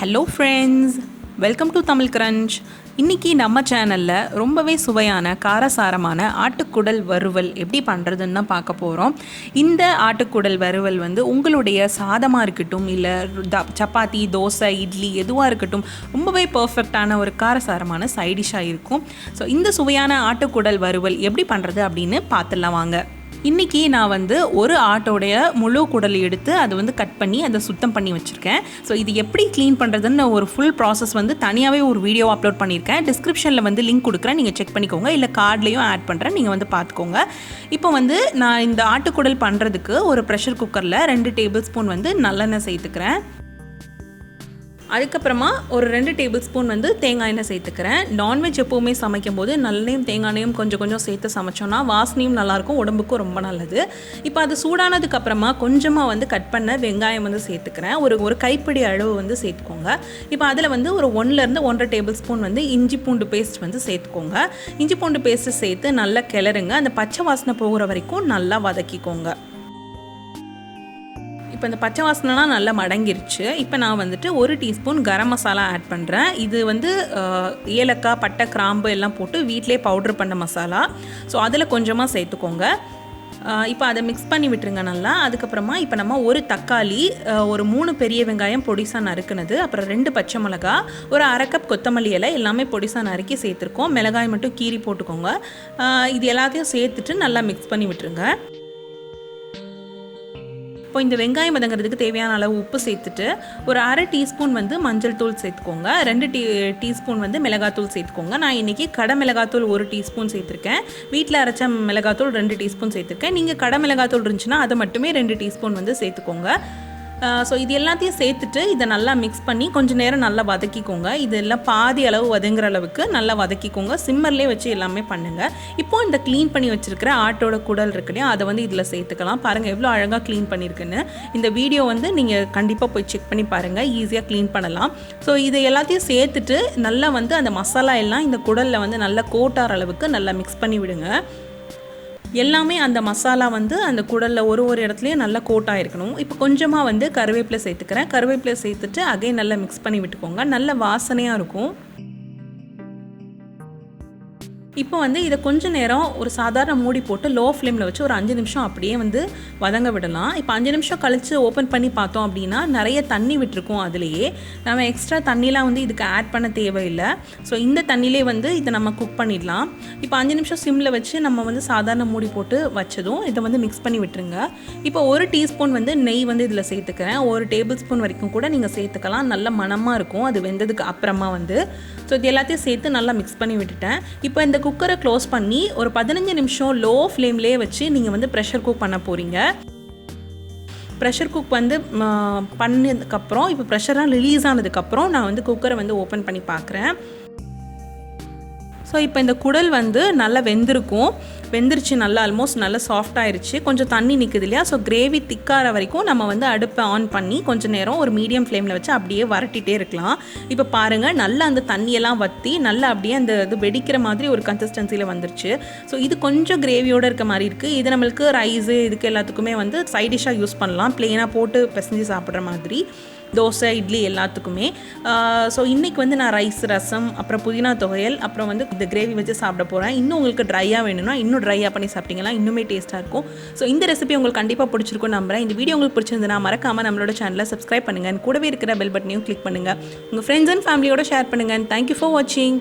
Hello friends welcome to Tamil crunch இன்றைக்கி நம்ம சேனலில் ரொம்பவே சுவையான காரசாரமான ஆட்டுக்குடல் வறுவல் எப்படி பண்ணுறதுன்னு தான் பார்க்க போகிறோம் இந்த ஆட்டுக்குடல் வறுவல் வந்து உங்களுடைய சாதமாக இருக்கட்டும் இல்லை த சப்பாத்தி தோசை இட்லி எதுவாக இருக்கட்டும் ரொம்பவே பர்ஃபெக்டான ஒரு காரசாரமான சைடிஷாக இருக்கும். ஸோ இந்த சுவையான ஆட்டுக்குடல் வறுவல் எப்படி பண்ணுறது அப்படின்னு பார்த்துடலாம் வாங்க. இன்றைக்கி நான் வந்து ஒரு ஆட்டோடைய முழு குடல் எடுத்து அதை வந்து கட் பண்ணி அதை சுத்தம் பண்ணி வச்சுருக்கேன். ஸோ இது எப்படி க்ளீன் பண்ணுறதுன்னு ஒரு ஃபுல் ப்ராசஸ் வந்து தனியாகவே ஒரு வீடியோ அப்லோட் பண்ணியிருக்கேன். டிஸ்கிரிப்ஷனில் வந்து லிங்க் கொடுக்குறேன். நீங்கள் செக் பண்ணிக்கோங்க. இல்லை கார்ட்லேயும் ஆட் பண்ணுறேன் நீங்கள் வந்து பார்த்துக்கோங்க இப்போ வந்து நான் இந்த ஆட்டுக்குடல் பண்ணுறதுக்கு ஒரு ப்ரெஷர் குக்கரில் ரெண்டு டேபிள் ஸ்பூன் வந்து நல்லெண்ணெய் சேர்த்துக்கிறேன். அதுக்கப்புறமா ஒரு ரெண்டு டேபிள் ஸ்பூன் வந்து தேங்காய் எண்ணெய் சேர்த்துக்கிறேன். நான்வெஜ் எப்போவுமே சமைக்கும் போது நல்லெண்ணையும் தேங்காய் எண்ணெயும் கொஞ்சம் கொஞ்சம் சேர்த்து சமைச்சோன்னா வாசனையும் நல்லாயிருக்கும் உடம்புக்கும் ரொம்ப நல்லது. இப்போ அது சூடானதுக்கு அப்புறமா கொஞ்சமாக வந்து கட் பண்ண வெங்காயம் வந்து சேர்த்துக்கிறேன். ஒரு ஒரு கைப்பிடி அளவு வந்து சேர்த்துக்கோங்க. இப்போ அதில் வந்து ஒரு ஒன்றுலேருந்து ஒன்றரை டேபிள் ஸ்பூன் வந்து இஞ்சி பூண்டு பேஸ்ட் வந்து சேர்த்துக்கோங்க. இஞ்சி பூண்டு பேஸ்ட்டு சேர்த்து நல்லா கிளறுங்க. அந்த பச்சை வாசனை போகிற வரைக்கும் நல்லா வதக்கிக்கோங்க. இப்போ இந்த பச்சை வாசனைலாம் நல்லா மடங்கிருச்சு. இப்போ நான் வந்துட்டு ஒரு டீஸ்பூன் கரம் மசாலா ஆட் பண்ணுறேன் இது வந்து ஏலக்காய் பட்டை கிராம்பு எல்லாம் போட்டு வீட்டிலே பவுட்ரு பண்ண மசாலா. ஸோ அதில் கொஞ்சமாக சேர்த்துக்கோங்க. இப்போ அதை மிக்ஸ் பண்ணி விட்டுருங்க நல்லா. அதுக்கப்புறமா இப்போ நம்ம ஒரு தக்காளி ஒரு மூணு பெரிய வெங்காயம் பொடிசாக நறுக்குனது. அப்புறம் ரெண்டு பச்சை மிளகா ஒரு அரை கப் கொத்தமல்லி இலை எல்லாமே பொடிசாக நறுக்கி சேர்த்துருக்கோம். மிளகாய் மட்டும் கீறி போட்டுக்கோங்க. இது எல்லாத்தையும் சேர்த்துட்டு நல்லா மிக்ஸ் பண்ணி விட்டுருங்க. இப்போ இந்த வெங்காயம் வதங்கிறதுக்கு தேவையான அளவு உப்பு சேர்த்துட்டு ஒரு அரை டீஸ்பூன் வந்து மஞ்சள் தூள் சேர்த்துக்கோங்க. ரெண்டு டீ டீஸ்பூன் வந்து மிளகாத்தூள் சேர்த்துக்கோங்க. நான் இன்றைக்கி கடை மிளகாத்தூள் ஒரு டீஸ்பூன் சேர்த்துருக்கேன். வீட்டில் அரைச்ச மிளகாத்தூள் ரெண்டு டீஸ்பூன் சேர்த்துருக்கேன். நீங்கள் கடை மிளகாத்தூள் இருந்துச்சுன்னா அதை மட்டுமே ரெண்டு டீஸ்பூன் வந்து சேர்த்துக்கோங்க. ஸோ இது எல்லாத்தையும் சேர்த்துட்டு இதை நல்லா மிக்ஸ் பண்ணி கொஞ்சம் நேரம் நல்லா வதக்கிக்கோங்க. இதெல்லாம் பாதி அளவு வதங்குற அளவுக்கு நல்லா வதக்கிக்கோங்க. சிம்மர்லேயே வச்சு எல்லாமே பண்ணுங்கள் இப்போ இந்த க்ளீன் பண்ணி வச்சுருக்கிற ஆட்டோட குடல் இருக்கு இல்லையா அதை வந்து இதில் சேர்த்துக்கலாம். பாருங்கள் எவ்வளோ அழகாக க்ளீன் பண்ணியிருக்குன்னு இந்த வீடியோ வந்து நீங்கள் கண்டிப்பாக போய் செக் பண்ணி பாருங்கள் ஈஸியாக க்ளீன் பண்ணலாம். ஸோ இதை எல்லாத்தையும் சேர்த்துட்டு நல்லா வந்து அந்த மசாலா எல்லாம் இந்த குடலில் வந்து நல்லா கோட்டார் அளவுக்கு நல்லா மிக்ஸ் பண்ணி விடுங்க. எல்லாமே அந்த மசாலா வந்து அந்த குடலில் ஒரு ஒரு இடத்துலையும் நல்லா கோட்டாக இருக்கணும். இப்போ கொஞ்சமாக வந்து கருவேப்பிலை சேர்த்துக்கிறேன். கருவேப்பிலை சேர்த்துட்டு அகைன் நல்லா மிக்ஸ் பண்ணி விட்டுக்கோங்க. நல்ல வாசனையாக இருக்கும். இப்போ வந்து இதை கொஞ்சம் நேரம் ஒரு சாதாரண மூடி போட்டு லோ ஃப்ளேமில் வச்சு ஒரு அஞ்சு நிமிஷம் அப்படியே வந்து வதங்க விடலாம். இப்போ அஞ்சு நிமிஷம் கழித்து ஓப்பன் பண்ணி பார்த்தோம் அப்படின்னா நிறைய தண்ணி விட்டுருக்கோம் அதுலேயே. நம்ம எக்ஸ்ட்ரா தண்ணிலாம் வந்து இதுக்கு ஆட் பண்ண தேவையில்லை. ஸோ இந்த தண்ணியிலே வந்து இதை நம்ம குக் பண்ணிடலாம். இப்போ அஞ்சு நிமிஷம் சிம்மில் வச்சு நம்ம வந்து சாதாரண மூடி போட்டு வச்சதும் இதை வந்து மிக்ஸ் பண்ணி விட்டுருங்க. இப்போ ஒரு டீஸ்பூன் வந்து நெய் வந்து இதில் சேர்த்துக்கிறேன். ஒரு டேபிள் ஸ்பூன் வரைக்கும் கூட நீங்கள் சேர்த்துக்கலாம். நல்ல மணமாக இருக்கும். அது வெந்ததுக்கு அப்புறமா வந்து ஸோ இது எல்லாத்தையும் சேர்த்து நல்லா மிக்ஸ் பண்ணி விட்டுட்டேன். இப்போ இந்த குக்கரை க்ளோஸ் பண்ணி ஒரு பதினஞ்சு நிமிஷம் லோ ஃப்ளேம்லேயே வச்சு நீங்கள் வந்து ப்ரெஷர் குக் பண்ண போகிறீங்க ப்ரெஷர் குக் வந்து பண்ணதுக்கப்புறம் இப்போ ப்ரெஷர்லாம் ரிலீஸ் ஆனதுக்கப்புறம் நான் வந்து குக்கரை வந்து ஓப்பன் பண்ணி பார்க்குறேன். ஸோ இப்போ இந்த குடல் வந்து நல்லா வெந்திருக்கும். வெந்துருச்சு நல்லா ஆல்மோஸ்ட் நல்லா சாஃப்ட் ஆயிருச்சு. கொஞ்சம் தண்ணி நிற்குது இல்லையா? ஸோ கிரேவி திக்கார வரைக்கும் நம்ம வந்து அடுப்பை ஆன் பண்ணி கொஞ்சம் நேரம் ஒரு மீடியம் ஃப்ளேமில் வச்சு அப்படியே வரட்டிகிட்டே இருக்கலாம். இப்போ பாருங்கள் நல்லா அந்த தண்ணியெல்லாம் வற்றி நல்லா அப்படியே அந்த இது வெடிக்கிற மாதிரி ஒரு கன்சிஸ்டன்சியில் வந்துருச்சு. ஸோ இது கொஞ்சம் கிரேவியோடு இருக்க மாதிரி இருக்குது இது நம்மளுக்கு ரைஸு இதுக்கு எல்லாத்துக்குமே வந்து சைடிஷாக யூஸ் பண்ணலாம். ப்ளெயினாக போட்டு பிசைஞ்சு சாப்பிட்ற மாதிரி. தோசை இட்லி எல்லாத்துக்குமே. ஸோ இன்றைக்கி வந்து நான் ரைஸ் ரசம் அப்புறம் புதினா துவையல் அப்புறம் வந்து இந்த கிரேவி வச்சு சாப்பிட போகிறேன் இன்னும் உங்களுக்கு ட்ரையாக வேணும்னா இன்னும் ட்ரையாக பண்ணி சாப்பிட்டீங்கன்னா இன்னுமே டேஸ்ட்டாக இருக்கும். ஸோ இந்த ரெசிபி உங்களுக்கு கண்டிப்பாக பிடிச்சிருக்கும் நம்புறேன். இந்த வீடியோ உங்களுக்கு பிடிச்சிருந்ததுன்னா மறக்காமல் நம்மளோட சேனலை சப்ஸ்கிரைப் பண்ணுங்கள் கூடவே இருக்கிற பெல் பட்டனையும் கிளிக் பண்ணுங்கள் உங்கள் ஃப்ரெண்ட்ஸ் அண்ட் ஃபேமிலியோட ஷேர் பண்ணுங்கள் தேங்க்யூ ஃபார் வாட்சிங்